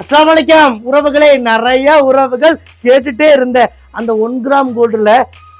அஸ்லாம் வலைக்கம் உறவுகளே நிறைய உறவுகள் கேட்டுட்டே இருந்த அந்த ஒன் கிராம் கோல்டில்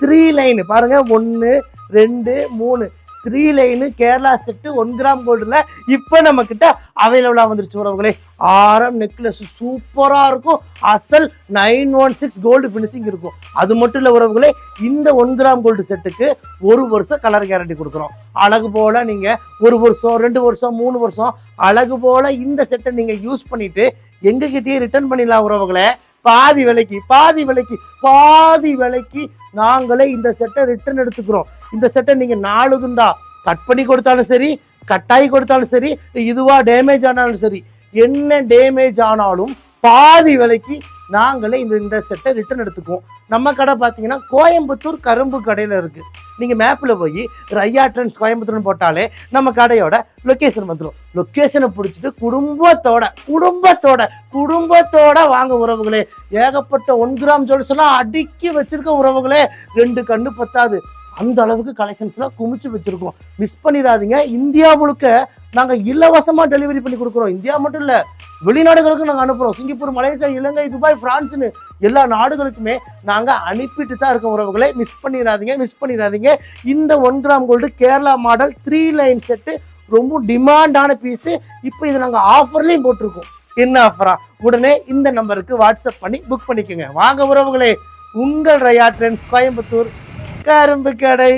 த்ரீ லைன் பாருங்க ஒன்று ரெண்டு மூணு. Three line Kerala set one gram கோல்டில் இப்போ நம்மக்கிட்ட அவைலபிளாக வந்துருச்சு உறவுகளே. ஆரம் நெக்லஸ் சூப்பராக இருக்கும். அசல் nine one six gold finishing இருக்கும். அது மட்டும் இல்லை உறவுகளே இந்த ஒன் கிராம் கோல்டு செட்டுக்கு ஒரு வருஷம் கலர் கேரண்டி கொடுக்குறோம். அழகு போல் நீங்கள் ஒரு வருஷம் ரெண்டு வருஷம் மூணு வருஷம் அழகு போல் இந்த செட்டை நீங்கள் யூஸ் பண்ணிவிட்டு எங்ககிட்டயே ரிட்டர்ன் பண்ணிடலாம் உறவுகளை. பாதி விலைக்கு பாதி விலைக்கு பாதி விலைக்கு நாங்களே இந்த செட்டை ரிட்டர்ன் எடுத்துக்கிறோம். இந்த செட்டை நீங்க நாலு துண்டா கட் பண்ணி கொடுத்தாலும் சரி கட்டாயி கொடுத்தாலும் சரி இதுவா டேமேஜ் ஆனாலும் சரி என்ன டேமேஜ் ஆனாலும் பாதி விலைக்கு நாங்களே இந்த இந்த செட்டை ரிட்டர்ன் எடுத்துக்குவோம். நம்ம கடை பார்த்தீங்கன்னா கோயம்புத்தூர் கரும்பு கடையில் இருக்குது நீங்கள் மேப்பில் போய் ரையா ட்ரெண்ட்ஸ் கோயம்புத்தூர்னு போட்டாலே நம்ம கடையோட லொக்கேஷன் வந்துடும் லொக்கேஷனை பிடிச்சிட்டு குடும்பத்தோட குடும்பத்தோட குடும்பத்தோட வாங்க உறவுகளே. ஏகப்பட்ட ஒன் கிராம் ஜுவல்ஸ் எல்லாம் அடுக்கி வச்சிருக்க உறவுகளே. ரெண்டு கண்ணு பத்தாது. அந்த அளவுக்கு கலெக்ஷன்ஸ்லாம் குமிச்சு வச்சிருக்கோம். மிஸ் பண்ணிடாதீங்க. இந்தியா முழுக்க நாங்கள் இலவசமாக டெலிவரி பண்ணி கொடுக்குறோம். இந்தியா மட்டும் இல்லை வெளிநாடுகளுக்கும் நாங்கள் அனுப்புகிறோம் சிங்கப்பூர் மலேசியா இலங்கை துபாய் பிரான்ஸ்னு எல்லா நாடுகளுக்குமே நாங்கள் அனுப்பிட்டு தான் இருக்க உறவுகளை. மிஸ் பண்ணிடாதீங்க மிஸ் பண்ணிடாதீங்க. இந்த one gram gold Kerala model three line set ரொம்ப டிமாண்டான பீஸு இப்போ இது நாங்கள் ஆஃபர்லேயும் போட்டிருக்கோம். என்ன ஆஃபரா உடனே இந்த நம்பருக்கு வாட்ஸ்அப் பண்ணி புக் பண்ணிக்கோங்க. வாங்க உறவுகளே உங்கள் ரயா ட்ரெண்ட்ஸ் கோயம்புத்தூர் கரும்பு கடை